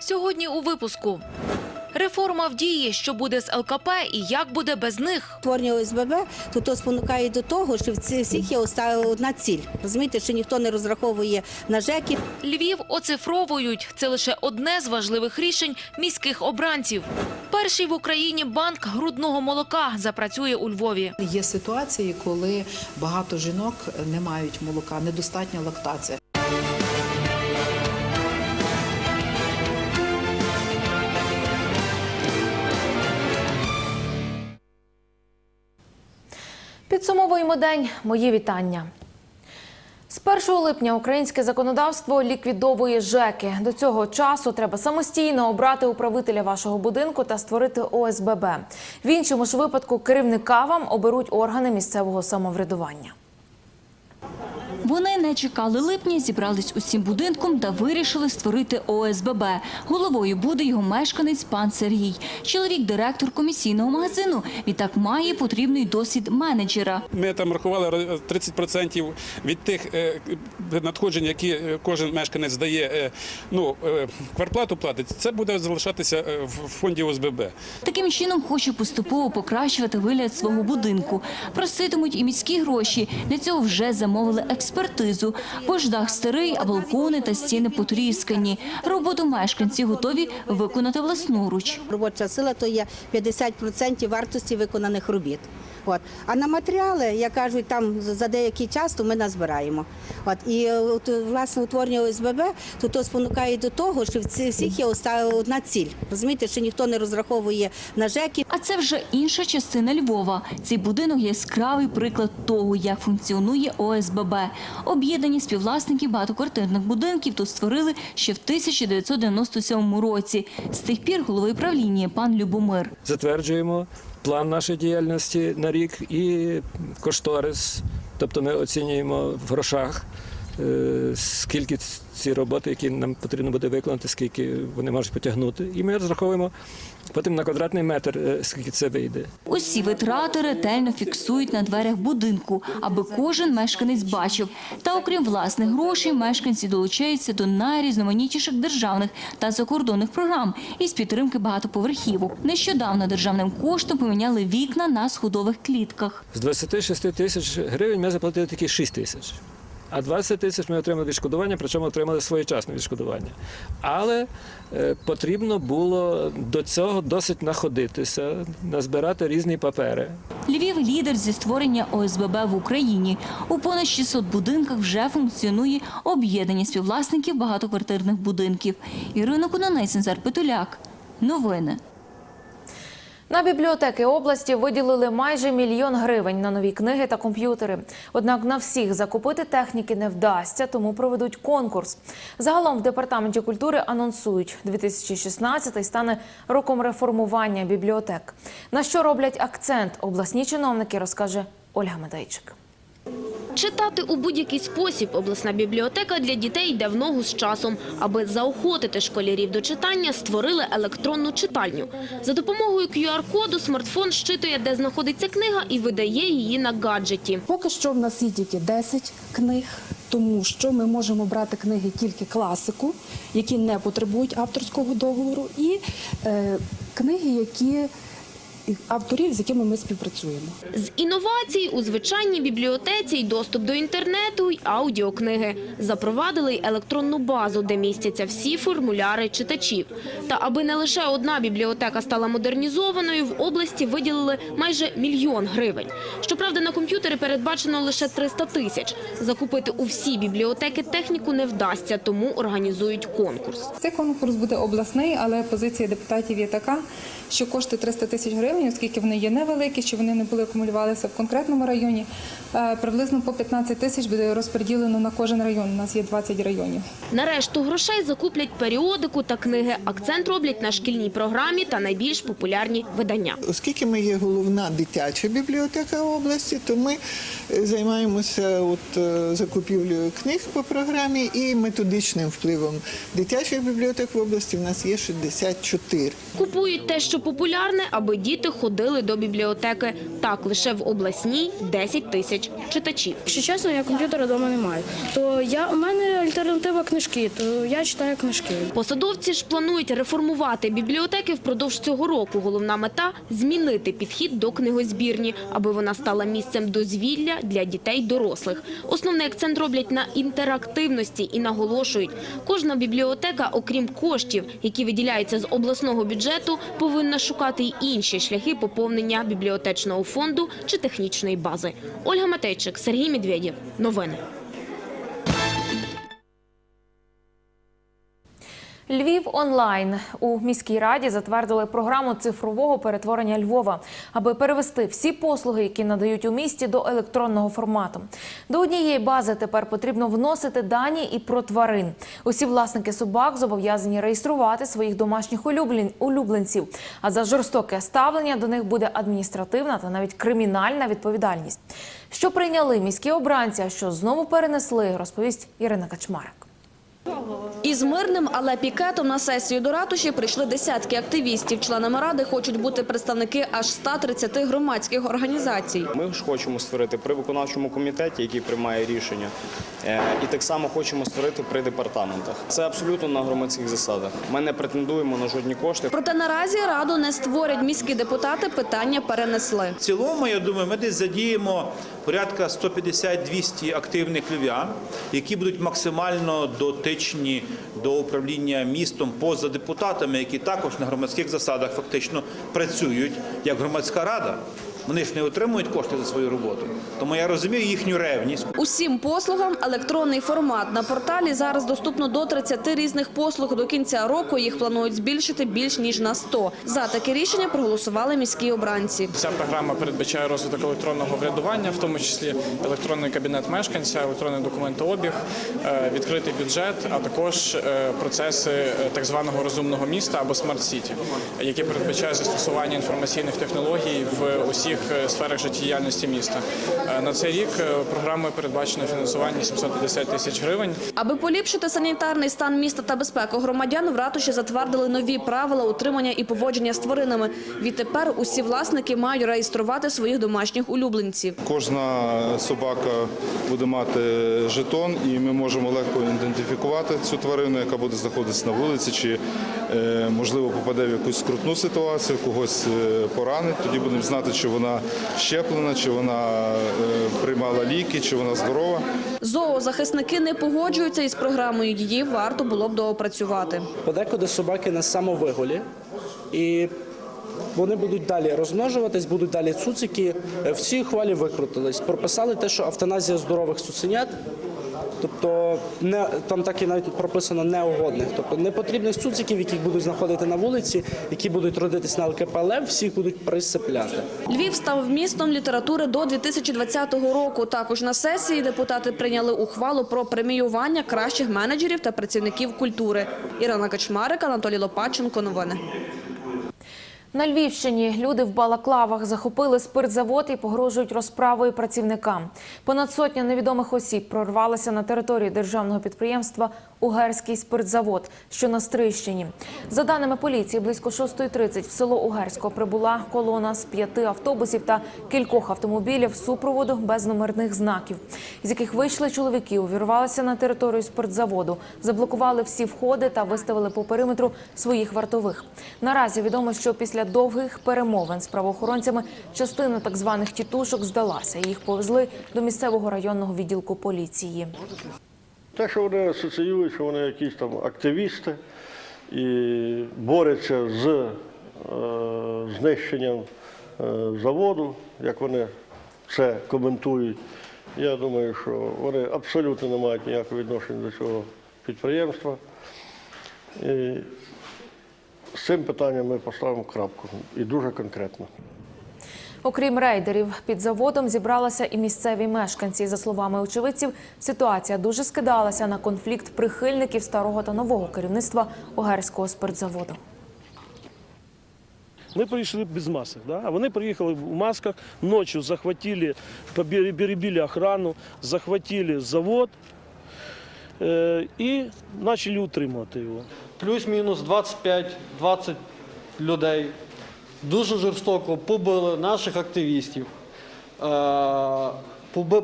Сьогодні у випуску. Реформа в дії, що буде з ЛКП і як буде без них. Створення ОСББ, то то спонукає до того, що в ці- всіх є одна ціль. Розумієте, що ніхто не розраховує на ЖЕКи. Львів оцифровують. Це лише одне з важливих рішень міських обранців. Перший в Україні банк грудного молока запрацює у Львові. Є ситуації, коли багато жінок не мають молока, недостатня лактація. Підсумовуємо день. Мої вітання. З 1 липня українське законодавство ліквідовує ЖЕКи. До цього часу треба самостійно обрати управителя вашого будинку та створити ОСББ. В іншому ж випадку керівника вам оберуть органи місцевого самоврядування. Вони не чекали липня, зібрались усім будинком та вирішили створити ОСББ. Головою буде його мешканець пан Сергій. Чоловік директор комісійного магазину. Відтак має потрібний досвід менеджера. Ми там рахували е, 30% від тих е, надходжень, які е, кожен мешканець здає, е, ну, квартплату платить, це буде залишатися в фонді ОСББ. Таким чином хоче поступово покращувати вигляд свого будинку. Проситимуть і міські гроші. Для цього вже замовили експертизу. Бо ж старий, а балкони та стіни потріскані. Роботу мешканці готові виконати власноруч. Робоча сила то є 50% вартості виконаних робіт. От. А на матеріали, як кажуть, там за деякий час то ми назбираємо. От. І е, от, власне утворення ОСББ то, то спонукає до того, що в всіх є одна ціль. Розумієте, що ніхто не розраховує на ЖЕКи. А це вже інша частина Львова. Цей будинок яскравий приклад того, як функціонує ОСББ. Об'єднані співвласники багатоквартирних будинків тут створили ще в 1997 році. З тих пір головою правління пан Любомир. затверджуємо план нашої діяльності на рік і кошторис. Тобто ми оцінюємо в грошах, скільки ці роботи, які нам потрібно буде виконати, скільки вони можуть потягнути. І ми розраховуємо потім на квадратний метр, е, скільки це вийде. Усі витрати ретельно фіксують на дверях будинку, аби кожен мешканець бачив. Та окрім власних грошей, мешканці долучаються до найрізноманітніших державних та закордонних програм із підтримки багатоповерхівок. Нещодавно державним коштом поміняли вікна на сходових клітках. З 26 тисяч гривень ми заплатили тільки 6 тисяч. А 20 тисяч ми отримали відшкодування, причому отримали своєчасне відшкодування. Але е, потрібно було до цього досить находитися, назбирати різні папери. Львів лідер зі створення ОСББ в Україні. У понад 600 будинках вже функціонує об'єднання співвласників багатоквартирних будинків. Ірина Кононець, Назар Петуляк. Новини. На бібліотеки області виділили майже мільйон гривень на нові книги та комп'ютери. Однак на всіх закупити техніки не вдасться, тому проведуть конкурс. Загалом в департаменті культури анонсують, 2016 стане роком реформування бібліотек. На що роблять акцент обласні чиновники, розкаже Ольга Медейчик. Читати у будь-який спосіб обласна бібліотека для дітей йде в ногу з часом. Аби заохотити школярів до читання, створили електронну читальню. За допомогою QR-коду смартфон щитує, де знаходиться книга, і видає її на гаджеті. Поки що в нас є тільки 10 книг, тому що ми можемо брати книги тільки класику, які не потребують авторського договору, і е, книги, які авторів, з якими ми співпрацюємо. З інновацій у звичайній бібліотеці й доступ до інтернету, й аудіокниги. Запровадили й електронну базу, де містяться всі формуляри читачів. Та аби не лише одна бібліотека стала модернізованою, в області виділили майже мільйон гривень. Щоправда, на комп'ютери передбачено лише 300 тисяч. Закупити у всі бібліотеки техніку не вдасться, тому організують конкурс. Цей конкурс буде обласний, але позиція депутатів є така, що кошти 300 тисяч гривень, оскільки вони є невеликі, що вони не були акумулювалися в конкретному районі, е, приблизно по 15 тисяч буде розподілено на кожен район. У нас є 20 районів. На решту грошей закуплять періодику та книги. Акцент роблять на шкільній програмі та найбільш популярні видання. Оскільки ми є головна дитяча бібліотека області, то ми е, займаємося от, е, закупівлею книг по програмі і методичним впливом дитячих бібліотек в області. У нас є 64. Купують те, що популярне, аби діти діти ходили до бібліотеки. Так, лише в обласній 10 тисяч читачів. Якщо чесно, я комп'ютера вдома не маю. То я у мене альтернатива книжки, то я читаю книжки. Посадовці ж планують реформувати бібліотеки впродовж цього року. Головна мета – змінити підхід до книгозбірні, аби вона стала місцем дозвілля для дітей дорослих. Основний акцент роблять на інтерактивності і наголошують, кожна бібліотека, окрім коштів, які виділяються з обласного бюджету, повинна шукати й інші шляхи поповнення бібліотечного фонду чи технічної бази. Ольга Матейчик, Сергій Медведєв. Новини. Львів онлайн у міській раді затвердили програму цифрового перетворення Львова, аби перевести всі послуги, які надають у місті, до електронного формату. До однієї бази тепер потрібно вносити дані і про тварин. Усі власники собак зобов'язані реєструвати своїх домашніх улюблен- улюбленців. А за жорстоке ставлення до них буде адміністративна та навіть кримінальна відповідальність. Що прийняли міські обранці, а що знову перенесли, розповість Ірина Качмарик. Із мирним, але пікетом на сесію до ратуші прийшли десятки активістів. Членами ради хочуть бути представники аж 130 громадських організацій. Ми ж хочемо створити при виконавчому комітеті, який приймає рішення, е, і так само хочемо створити при департаментах. Це абсолютно на громадських засадах. Ми не претендуємо на жодні кошти. Проте наразі раду не створять міські депутати. Питання перенесли. В цілому, я думаю, ми десь задіємо порядка 150-200 активних львів'ян, які будуть максимально дотичні до управління містом поза депутатами, які також на громадських засадах фактично працюють як громадська рада. Вони ж не отримують кошти за свою роботу. Тому я розумію їхню ревність. Усім послугам електронний формат на порталі зараз доступно до 30 різних послуг. До кінця року їх планують збільшити більш ніж на 100. За таке рішення проголосували міські обранці. Ця програма передбачає розвиток електронного врядування, в тому числі електронний кабінет мешканця, електронний документообіг, е, відкритий бюджет, а також е, процеси е, так званого розумного міста або смарт-сіті, які передбачають застосування інформаційних технологій в усіх сферах життєдіяльності міста. Е, На цей рік е, програмою передбачено фінансування 750 тисяч гривень. Аби поліпшити санітарний стан міста та безпеку громадян, в ратуші затвердили нові правила утримання і поводження з тваринами. Відтепер усі власники мають реєструвати своїх домашніх улюбленців. Кожна собака буде мати жетон, і ми можемо легко ідентифікувати цю тварину, яка буде знаходитися на вулиці, чи е, можливо попаде в якусь скрутну ситуацію, когось е, поранить. Тоді будемо знати, чи вона щеплена, чи вона е, приймала ліки, чи вона здорова. Зоозахисники не погоджуються із програмою. Її варто було б доопрацювати. Подекуди собаки на самовиголі, і вони будуть далі розмножуватись, будуть далі цуцики. В цій хвалі викрутились. Прописали те, що автоназія здорових цуценят. Тобто не там так і навіть прописано неугодних, тобто непотрібних цуциків, яких будуть знаходити на вулиці, які будуть родитись на ЛКПЛ, всіх будуть присипляти. Львів став містом літератури до 2020 року. Також на сесії депутати прийняли ухвалу про преміювання кращих менеджерів та працівників культури. Ірина Качмарик, Анатолій Лопаченко. Новини. На Львівщині люди в балаклавах захопили спиртзавод і погрожують розправою працівникам. Понад сотня невідомих осіб прорвалися на територію державного підприємства Угерський спиртзавод, що на Стрийщині. За даними поліції, близько 6.30 в село Угерського прибула колона з п'яти автобусів та кількох автомобілів супроводу без номерних знаків, з яких вийшли чоловіки, увірвалися на територію спиртзаводу, заблокували всі входи та виставили по периметру своїх вартових. Наразі відомо, що після довгих перемовин з правоохоронцями частина так званих тітушок здалася. Їх повезли до місцевого районного відділку поліції. Те, що вони асоціюють, що вони якісь там активісти і борються з е, знищенням е, заводу, як вони це коментують. Я думаю, що вони абсолютно не мають ніякого відношення до цього підприємства. І з цим питанням ми поставимо крапку і дуже конкретно. Окрім рейдерів, під заводом зібралися і місцеві мешканці. За словами очевидців, ситуація дуже скидалася на конфлікт прихильників старого та нового керівництва Угерського спиртзаводу. Мы пришли без масок, да? а вони приїхали в масках, ночью захватили, перебили охрану, захватили завод э, і почали утримувати його. Плюс-мінус 25-20 людей дуже жорстоко побили наших активістів, е,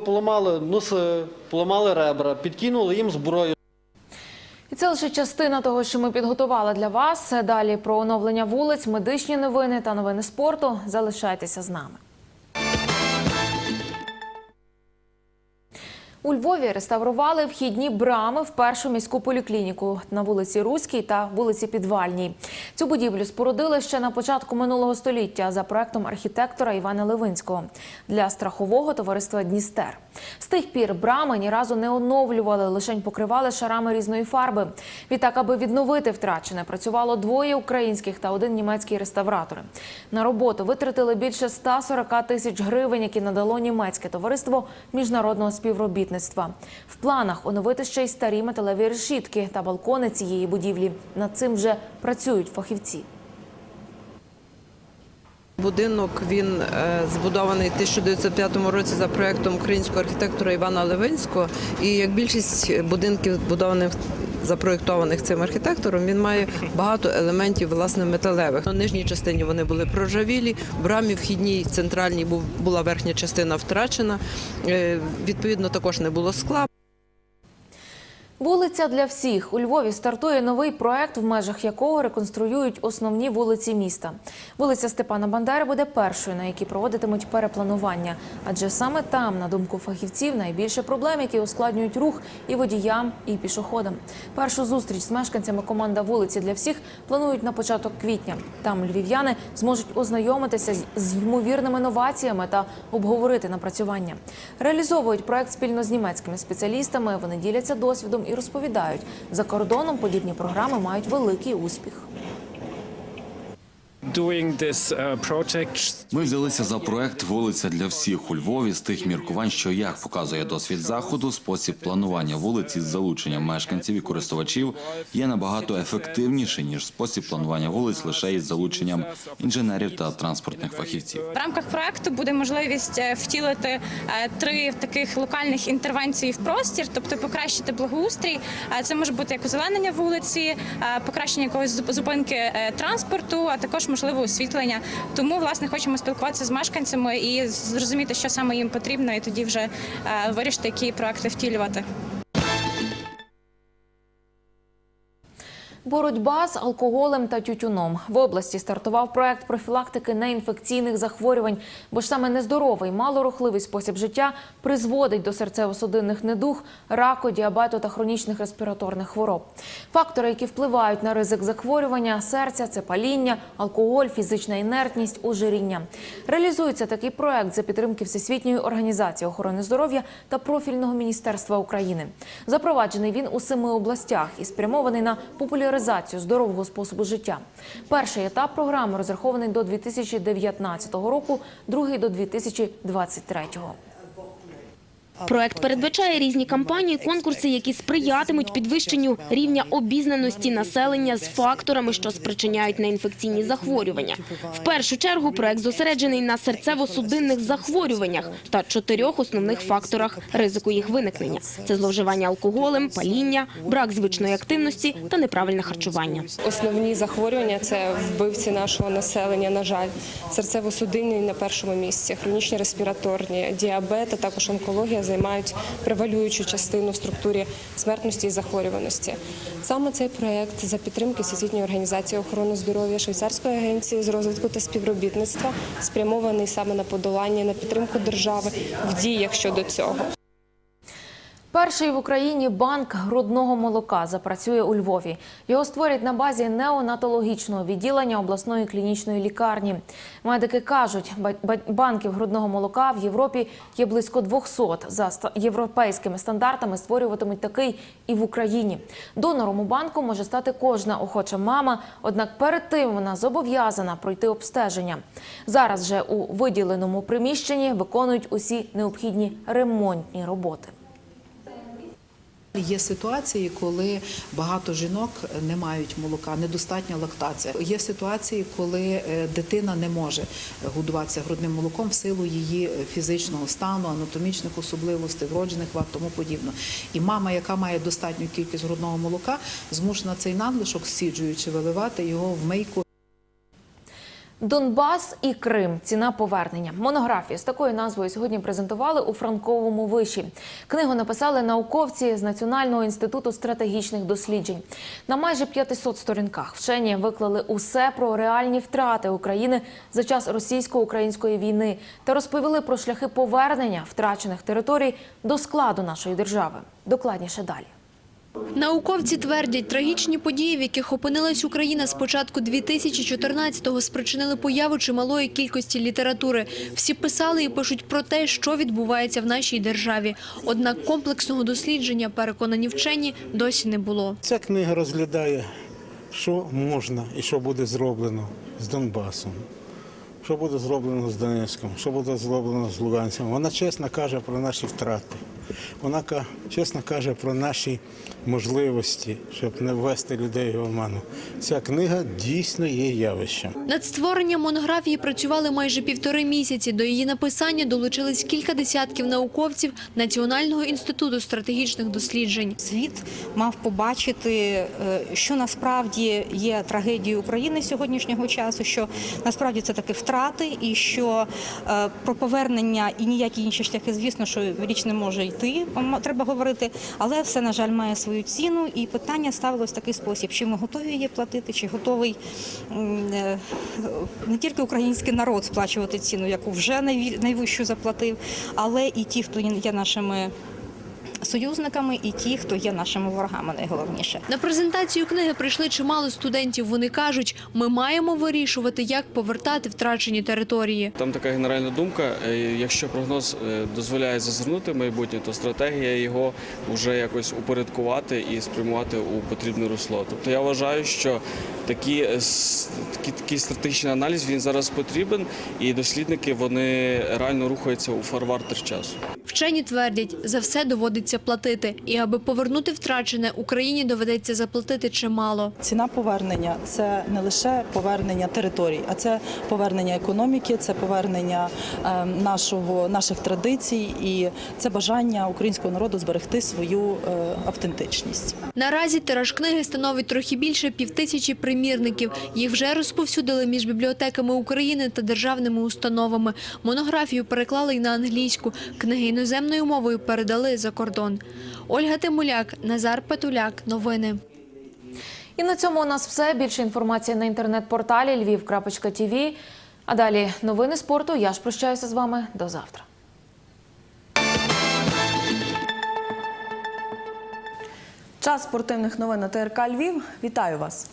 поламали носи, поламали ребра, підкинули їм зброю. Це лише частина того, що ми підготували для вас. Далі про оновлення вулиць, медичні новини та новини спорту. Залишайтеся з нами. У Львові реставрували вхідні брами в першу міську поліклініку на вулиці Руській та вулиці Підвальній. Цю будівлю спорудили ще на початку минулого століття за проектом архітектора Івана Левинського для страхового товариства Дністер. З тих пір брами ні разу не оновлювали, лише покривали шарами різної фарби. Відтак, аби відновити втрачене, працювало двоє українських та один німецький реставратори. На роботу витратили більше 140 тисяч гривень, які надало німецьке товариство міжнародного співробітництва. В планах оновити ще й старі металеві решітки та балкони цієї будівлі. Над цим вже працюють фахівці. Будинок він е, збудований в 1905 році за проектом українського архітектора Івана Левинського. І як більшість будинків, збудованих запроєктованих цим архітектором, він має багато елементів власне металевих. На нижній частині вони були проржавілі, в брамі вхідній центральній був була верхня частина втрачена. Е, Відповідно, також не було скла. Вулиця для всіх у Львові стартує новий проект, в межах якого реконструюють основні вулиці міста. Вулиця Степана Бандери буде першою, на якій проводитимуть перепланування, адже саме там, на думку фахівців, найбільше проблем, які ускладнюють рух і водіям, і пішоходам. Першу зустріч з мешканцями команда вулиці для всіх планують на початок квітня. Там львів'яни зможуть ознайомитися з- ймовірними новаціями та обговорити напрацювання. Реалізовують проект спільно з німецькими спеціалістами. Вони діляться досвідом і розповідають, за кордоном подібні програми мають великий успіх. Ми взялися за проект Вулиця для всіх у Львові з тих міркувань, що як показує досвід заходу, спосіб планування вулиці з залученням мешканців і користувачів є набагато ефективніший ніж спосіб планування вулиць лише із залученням інженерів та транспортних фахівців. В рамках проекту буде можливість е, втілити е, три таких локальних інтервенції в простір, тобто покращити благоустрій. Е, Це може бути як озеленення вулиці, покращення якогось зупинки транспорту, а також можливо освітлення. Тому власне хочемо спілкуватися з мешканцями і зрозуміти, що саме їм потрібно, і тоді вже е, вирішити, які проекти втілювати. Боротьба з алкоголем та тютюном в області стартував проект профілактики неінфекційних захворювань, бо ж саме нездоровий, малорухливий спосіб життя призводить до серцево-судинних недуг, раку, діабету та хронічних респіраторних хвороб. Фактори, які впливають на ризик захворювання серця, це паління, алкоголь, фізична інертність, ожиріння. Реалізується такий проект за підтримки Всесвітньої організації охорони здоров'я та профільного міністерства України. Запроваджений він у семи областях і спрямований на популяризацію здорового способу життя. Перший етап програми розрахований до 2019 року, другий до 2023. Проект передбачає різні кампанії, конкурси, які сприятимуть підвищенню рівня обізнаності населення з факторами, що спричиняють неінфекційні захворювання. В першу чергу проект зосереджений на серцево-судинних захворюваннях та чотирьох основних факторах ризику їх виникнення: це зловживання алкоголем, паління, брак звичної активності та неправильне харчування. Основні захворювання це вбивці нашого населення. На жаль, серцево-судинні на першому місці, хронічні респіраторні, діабет, а також онкологія займають превалюючу частину в структурі смертності і захворюваності. Саме цей проект за підтримки Всесвітньої організації охорони здоров'я Швейцарської агенції з розвитку та співробітництва спрямований саме на подолання, на підтримку держави в діях щодо цього. Перший в Україні банк грудного молока запрацює у Львові. Його створять на базі неонатологічного відділення обласної клінічної лікарні. Медики кажуть, ба- ба- банків грудного молока в Європі є близько 200. За європейськими стандартами створюватимуть такий і в Україні. Донором у банку може стати кожна охоча мама. Однак перед тим вона зобов'язана пройти обстеження. Зараз же у виділеному приміщенні виконують усі необхідні ремонтні роботи. Є ситуації, коли багато жінок не мають молока, недостатня лактація. Є ситуації, коли е, дитина не може годуватися грудним молоком в силу її фізичного стану, анатомічних особливостей, вроджених вад, тому подібне. І мама, яка має достатню кількість грудного молока, змушена цей надлишок, сіджуючи, виливати його в мийку Донбас і Крим. Ціна повернення. Монографію з такою назвою сьогодні презентували у Франковому виші. Книгу написали науковці з Національного інституту стратегічних досліджень. На майже 500 сторінках вчені виклали усе про реальні втрати України за час російсько-української війни та розповіли про шляхи повернення втрачених територій до складу нашої держави. Докладніше далі. Науковці твердять, трагічні події, в яких опинилась Україна з початку 2014-го, спричинили появу чималої кількості літератури. Всі писали і пишуть про те, що відбувається в нашій державі. Однак комплексного дослідження, переконані вчені, досі не було. Ця книга розглядає, що можна і що буде зроблено з Донбасом, що буде зроблено з Донецьком, що буде зроблено з Луганськом. Вона чесно каже про наші втрати. Вона чесно каже про наші можливості, щоб не ввести людей в оману. Ця книга дійсно є явищем. Над створенням монографії працювали майже півтори місяці. До її написання долучились кілька десятків науковців Національного інституту стратегічних досліджень. Світ мав побачити, е, що насправді є трагедією України сьогоднішнього часу, що насправді це таки втрати, і що е, про повернення і ніякі інші шляхи, звісно, що річ не може йти, м- треба говорити, але все, на жаль, має свою ціну. І питання ставилось в такий спосіб: чи ми готові її платити, чи готовий е, не тільки український народ сплачувати ціну, яку вже найвищу заплатив, але і ті, хто є нашими союзниками, і ті, хто є нашими ворогами, найголовніше. На презентацію книги прийшли чимало студентів. Вони кажуть, ми маємо вирішувати, як повертати втрачені території. Там така генеральна думка. е, Якщо прогноз е, дозволяє зазирнути майбутнє, то стратегія його вже якось упорядкувати і спрямувати у потрібне русло. Тобто я вважаю, що такі, е, такий, такий стратегічний аналіз він зараз потрібен, і дослідники вони реально рухаються у фарвартер часу. Вчені твердять, за все доводиться платити. І аби повернути втрачене, Україні доведеться заплатити чимало. Ціна повернення це не лише повернення територій, а це повернення економіки, це повернення е, нашого наших традицій і це бажання українського народу зберегти свою е, автентичність. Наразі тираж книги становить трохи більше півтисячі примірників. Їх вже розповсюдили між бібліотеками України та державними установами. Монографію переклали й на англійську. Книги іноземною мовою передали за кордон. Ольга Тимуляк, Назар Петуляк. Новини. І на цьому у нас все. Більше інформації на інтернет-порталі lviv.tv. А далі новини спорту. Я ж прощаюся з вами. До завтра. Час спортивних новин на ТРК Львів. Вітаю вас.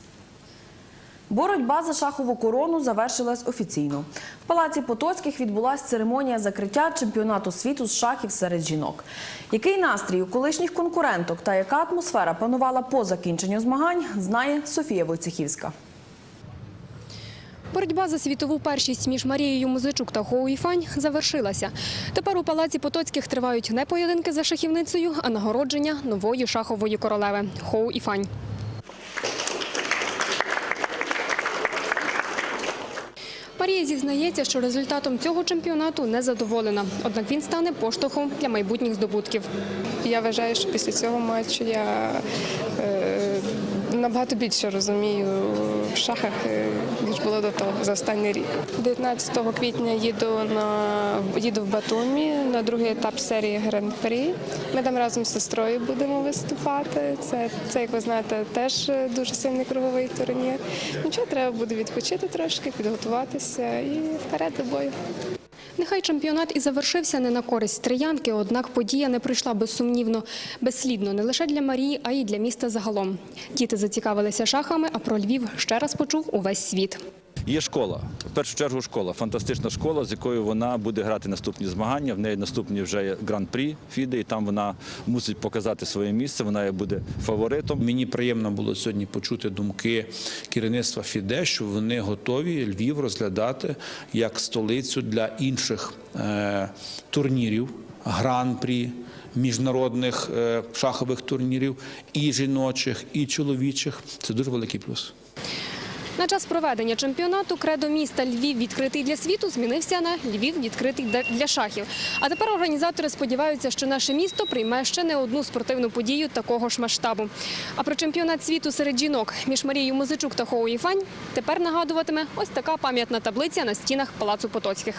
Боротьба за шахову корону завершилась офіційно. В палаці Потоцьких відбулася церемонія закриття чемпіонату світу з шахів серед жінок. Який настрій у колишніх конкуренток та яка атмосфера панувала по закінченню змагань, знає Софія Войцехівська. Боротьба за світову першість між Марією Музичук та Хоу Іфань завершилася. Тепер у палаці Потоцьких тривають не поєдинки за шахівницею, а нагородження нової шахової королеви Хоу Іфань. Марія зізнається, що результатом цього чемпіонату не задоволена. Однак він стане поштовхом для майбутніх здобутків. Я вважаю, що після цього матчу я е, набагато більше розумію в шахах, ніж було до того за останній рік. 19 квітня їду на їду в Батумі на другий етап серії Гран-прі. Ми там разом з сестрою будемо виступати. Це, це як ви знаєте, теж дуже сильний круговий турнір. Нічого, треба буде відпочити трошки, підготуватися і вперед до бою. Нехай чемпіонат і завершився не на користь троянки, однак подія не прийшла безсумнівно, безслідно не лише для Марії, а й для міста загалом. Діти зацікавилися шахами, а про Львів ще раз почув увесь світ. Є школа, в першу чергу школа, фантастична школа, з якою вона буде грати наступні змагання. В неї наступні вже гран-прі Фіде, і там вона мусить показати своє місце. Вона буде фаворитом. Мені приємно було сьогодні почути думки керівництва ФІДЕ, що вони готові Львів розглядати як столицю для інших е, турнірів, гран-прі. Міжнародних е, шахових турнірів і жіночих, і чоловічих це дуже великий плюс. На час проведення чемпіонату кредо міста Львів відкритий для світу змінився на Львів відкритий для- шахів. А тепер організатори сподіваються, що наше місто прийме ще не одну спортивну подію такого ж масштабу. А про чемпіонат світу серед жінок між Марією Музичук та Хоу Іфань тепер нагадуватиме ось така пам'ятна таблиця на стінах Палацу Потоцьких.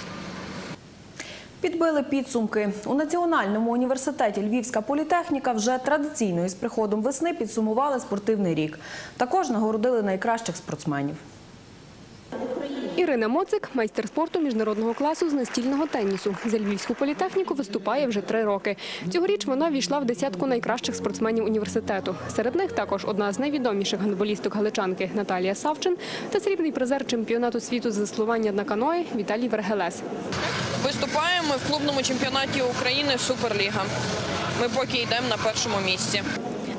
Підбили підсумки. У Національному університеті Львівська політехніка вже традиційно із приходом весни підсумували спортивний рік. Також нагородили найкращих спортсменів. Ірина Моцик, майстер спорту міжнародного класу з настільного тенісу. За Львівську політехніку виступає вже три роки. Цьогоріч вона війшла в десятку найкращих спортсменів університету. Серед них також одна з найвідоміших гандболісток галичанки Наталія Савчин та срібний призер чемпіонату світу з веслування на каної Віталій Вергелес. Виступаємо в клубному чемпіонаті України Суперліга. Ми поки йдемо на першому місці.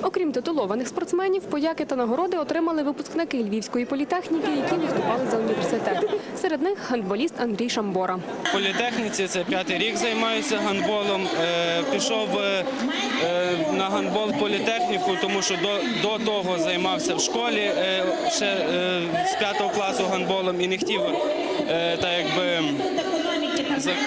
Окрім титулованих спортсменів, подяки та нагороди отримали випускники Львівської політехніки, які виступали за університет. Серед них гандболіст Андрій Шамбора. В політехніці це п'ятий рік займаюся гандболом. Е, Пішов е, е, на гандбол в політехніку, тому що до, до того займався в школі ще з п'ятого класу гандболом і не хотів так якби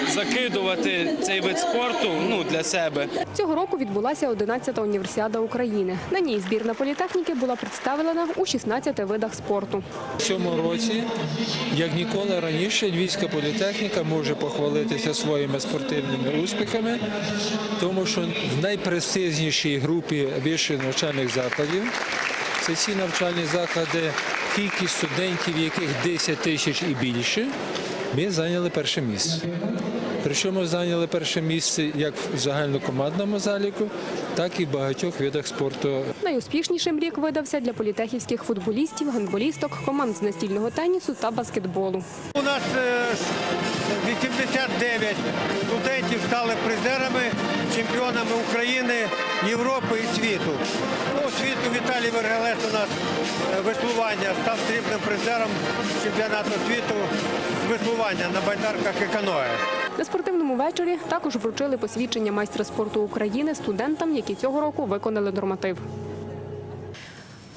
закидувати цей вид спорту ну, для себе. Цього року відбулася 11-та універсіада України. На ній збірна політехніки була представлена у 16 видах спорту. В цьому році, як ніколи раніше, Львівська політехніка може похвалитися своїми спортивними успіхами, тому що в найпрестижнішій групі вищих навчальних закладів це ці навчальні заклади, кількість студентів, яких 10 тисяч і більше, ми зайняли перше місце. Причому зайняли перше місце як в загальнокомандному заліку, так і в багатьох видах спорту Найуспішнішим рік видався для політехівських футболістів, гандболісток, команд з настільного тенісу та баскетболу. У нас е, 89 студентів стали призерами, чемпіонами України, Європи і світу. Ну, світу Віталій Вергелес у нас е, веслування став срібним призером чемпіонату світу веслування на байдарках і каное. На спортивному вечорі також вручили посвідчення майстра спорту України студентам, які цього року виконали норматив.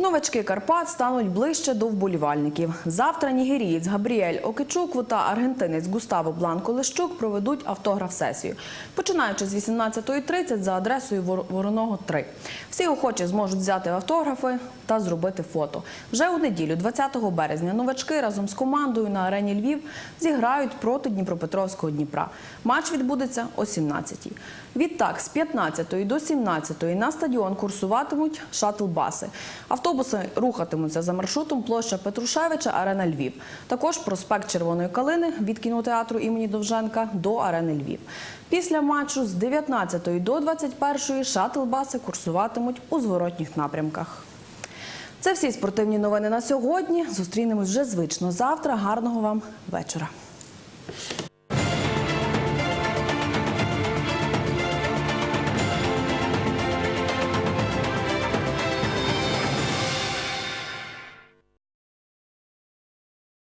Новачки Карпат стануть ближче до вболівальників. Завтра нігерієць Габріель Окичукву та аргентинець Густаво Бланко Лещук проведуть автограф-сесію. Починаючи з 18.30 за адресою Вороного 3. Всі охочі зможуть взяти автографи та зробити фото. Вже у неділю, 20 березня, новачки разом з командою на арені Львів зіграють проти Дніпропетровського Дніпра. Матч відбудеться о 17-й. Відтак, з 15 до 17 на стадіон курсуватимуть шатл-баси. Автобуси рухатимуться за маршрутом площа Петрушевича, арена Львів. Також проспект Червоної Калини від кінотеатру імені Довженка до арени Львів. Після матчу з 19 до 21 шатл-баси курсуватимуть у зворотніх напрямках. Це всі спортивні новини на сьогодні. Зустрінемось вже звично завтра. Гарного вам вечора.